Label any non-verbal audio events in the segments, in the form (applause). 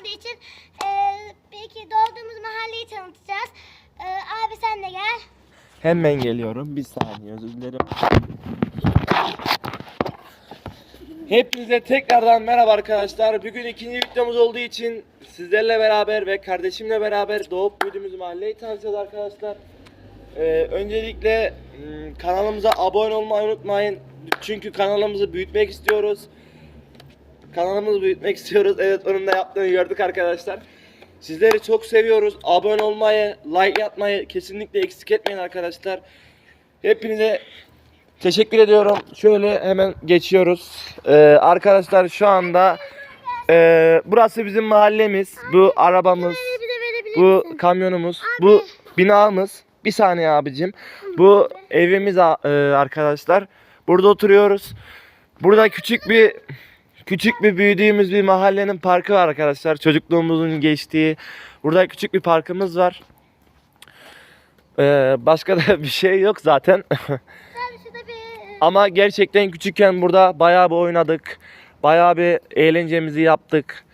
olduğu için e, belki doğduğumuz mahalleyi tanıtacağız. E, abi sen de gel. Hemen geliyorum. Bir saniye özür dilerim. Hepinize tekrardan merhaba arkadaşlar. Bugün ikinci videomuz olduğu için sizlerle beraber ve kardeşimle beraber doğup büyüdüğümüz mahalleyi tanıtacağız arkadaşlar. Ee, öncelikle kanalımıza abone olmayı unutmayın. Çünkü kanalımızı büyütmek istiyoruz. Kanalımızı büyütmek istiyoruz. Evet onun da yaptığını gördük arkadaşlar. Sizleri çok seviyoruz. Abone olmayı, like yapmayı kesinlikle eksik etmeyin arkadaşlar. Hepinize teşekkür ediyorum. Şöyle hemen geçiyoruz. Ee, arkadaşlar şu anda e, burası bizim mahallemiz. Bu arabamız, bu kamyonumuz, bu binamız. Bir saniye abicim. Bu evimiz e, arkadaşlar. Burada oturuyoruz. Burada küçük bir küçük bir büyüdüğümüz bir mahallenin parkı var arkadaşlar. Çocukluğumuzun geçtiği. Burada küçük bir parkımız var. Ee, başka da (laughs) bir şey yok zaten. E, Ama gerçekten küçükken burada bayağı bir oynadık. Bayağı bir eğlencemizi yaptık.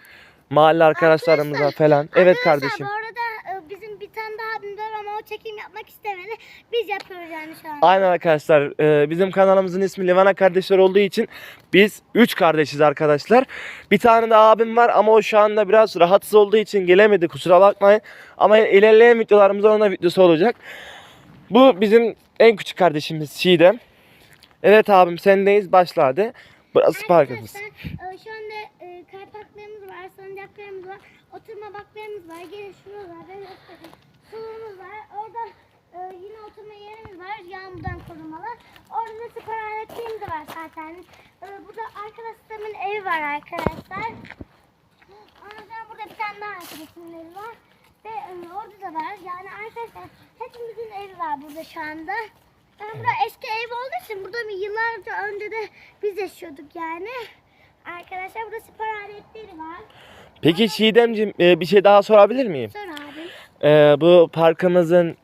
Mahalle arkadaşlarımıza falan. Evet Arkadaşlar, kardeşim. Bu arada e, bizim bir tane daha abim var ama o çekim yapmak istemedi. Biz yapıyoruz yani şu an. Aynen arkadaşlar. Ee, bizim kanalımızın ismi Livana Kardeşler olduğu için biz 3 kardeşiz arkadaşlar. Bir tane de abim var ama o şu anda biraz rahatsız olduğu için gelemedi. Kusura bakmayın. Ama ilerleyen videolarımızda onun da videosu olacak. Bu bizim en küçük kardeşimiz Çiğdem. Evet abim sendeyiz. Başla hadi. Burası parkımız. Arkadaşlar e, şu anda e, kaypaklarımız var, salıncaklarımız var, oturma baklarımız var. Gelin göstereyim. Sulumuz var. Orada e, yine oturma yerimiz var. Yağmurdan korumalı. Orada da spor aletlerimiz de var zaten. E, burada arkadaşlarımın evi var arkadaşlar. Ondan burada bir tane daha arkadaşımın evi var. Ve e, orada da var. Yani arkadaşlar hepimizin evi var burada şu anda. Yani burada eski ev olduğu için burada bir yıllarca önce de biz yaşıyorduk yani. Arkadaşlar burada spor aletleri var. Peki Çiğdemciğim e, bir şey daha sorabilir miyim? Sor abi. Ee, bu parkımızın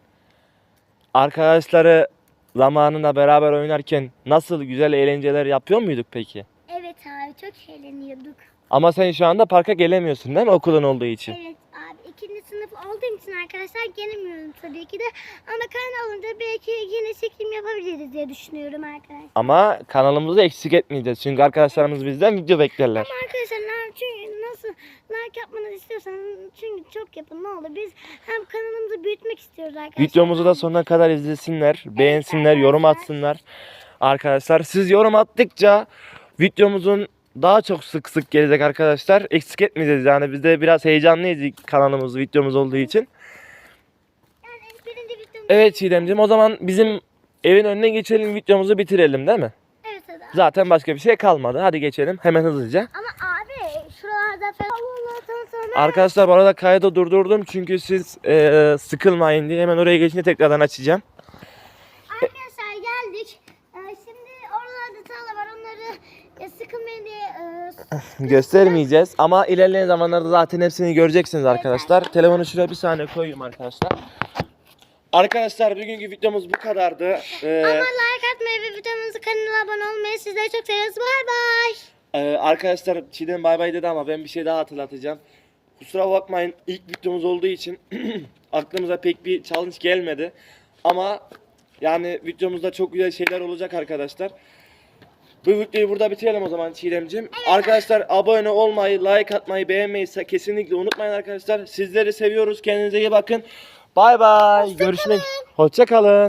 arkadaşları zamanında beraber oynarken nasıl güzel eğlenceler yapıyor muyduk peki? Evet abi çok eğleniyorduk. Ama sen şu anda parka gelemiyorsun değil mi okulun olduğu için? Evet abi ikinci sınıf olduğum için arkadaşlar gelemiyorum tabii ki de. Ama kan olunca belki yine çekim yapabiliriz diye düşünüyorum arkadaşlar. Ama kanalımızı eksik etmeyeceğiz. Çünkü arkadaşlarımız bizden video beklerler. Ama arkadaşlar çünkü nasıl like yapmanızı istiyorsanız çünkü çok yapın ne olur. Biz hem kanalımızı büyütmek istiyoruz arkadaşlar. Videomuzu da sonuna kadar izlesinler, beğensinler, yorum atsınlar. Arkadaşlar siz yorum attıkça videomuzun daha çok sık sık gelecek arkadaşlar. Eksik etmeyeceğiz yani biz de biraz heyecanlıyız kanalımız, videomuz olduğu için. Yani birinci videomuz. Evet Çiğdemciğim o zaman bizim evin önüne geçelim videomuzu bitirelim değil mi? Evet. Zaten başka bir şey kalmadı. Hadi geçelim hemen hızlıca. Ama abi şuralarda falan Allah'tan sonra Arkadaşlar bu arada kaydı durdurdum çünkü siz eee, sıkılmayın diye hemen oraya geçince tekrardan açacağım. arkadaşlar geldik. Ee, şimdi oralarda tarla var onları e, sıkılmayın diye e, (laughs) Göstermeyeceğiz ama ilerleyen zamanlarda zaten hepsini göreceksiniz arkadaşlar. Telefonu şuraya bir saniye koyayım arkadaşlar. Arkadaşlar bugünkü videomuz bu kadardı. Ee, ama like atmayı ve videomuzu kanala abone olmayı sizleri çok seviyoruz. Bay bay. E, arkadaşlar Çiğdem bay bay dedi ama ben bir şey daha hatırlatacağım. Kusura bakmayın ilk videomuz olduğu için (clears throat) aklımıza pek bir challenge gelmedi. Ama yani videomuzda çok güzel şeyler olacak arkadaşlar. Bu videoyu burada bitirelim o zaman Çiğdemciğim. Arkadaşlar abone olmayı, like atmayı, beğenmeyi kesinlikle unutmayın arkadaşlar. Sizleri seviyoruz. Kendinize iyi bakın. Bay bay. Görüşmek. Hoşça kalın.